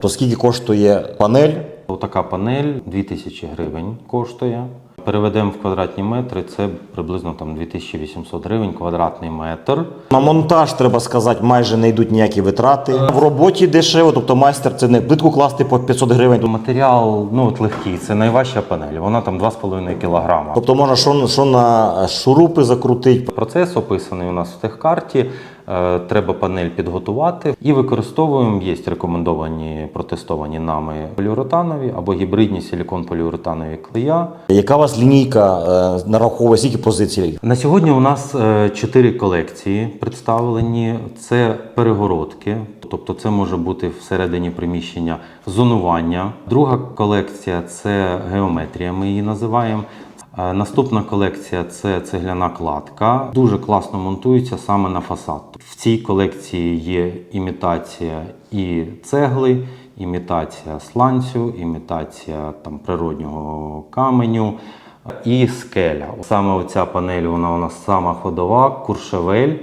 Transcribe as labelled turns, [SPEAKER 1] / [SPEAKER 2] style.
[SPEAKER 1] То скільки коштує панель?
[SPEAKER 2] Отака панель 2000 гривень коштує. Переведемо в квадратні метри, це приблизно там 2800 гривень квадратний метр.
[SPEAKER 1] На монтаж, треба сказати, майже не йдуть ніякі витрати. В роботі дешево, тобто майстер це не плитку класти по 500 гривень.
[SPEAKER 2] Матеріал ну, от легкий, це найважча панель, вона там 2,5 кг.
[SPEAKER 1] Тобто можна що, що на шурупи закрутити.
[SPEAKER 2] Процес описаний у нас в техкарті. Е, Треба панель підготувати і використовуємо. Є рекомендовані протестовані нами поліуретанові або гібридні силікон-поліуретанові клея.
[SPEAKER 1] Яка у вас лінійка е, нараховує скільки позицій?
[SPEAKER 2] На сьогодні у нас е, чотири колекції представлені. Це перегородки, тобто це може бути всередині приміщення зонування. Друга колекція це геометрія. Ми її називаємо. Е, Наступна колекція це цегляна кладка. Дуже класно монтується саме на фасад. В цій колекції є імітація і цегли, імітація сланцю, імітація там природнього каменю. І скеля. Саме оця панель, вона у нас сама ходова, куршевель.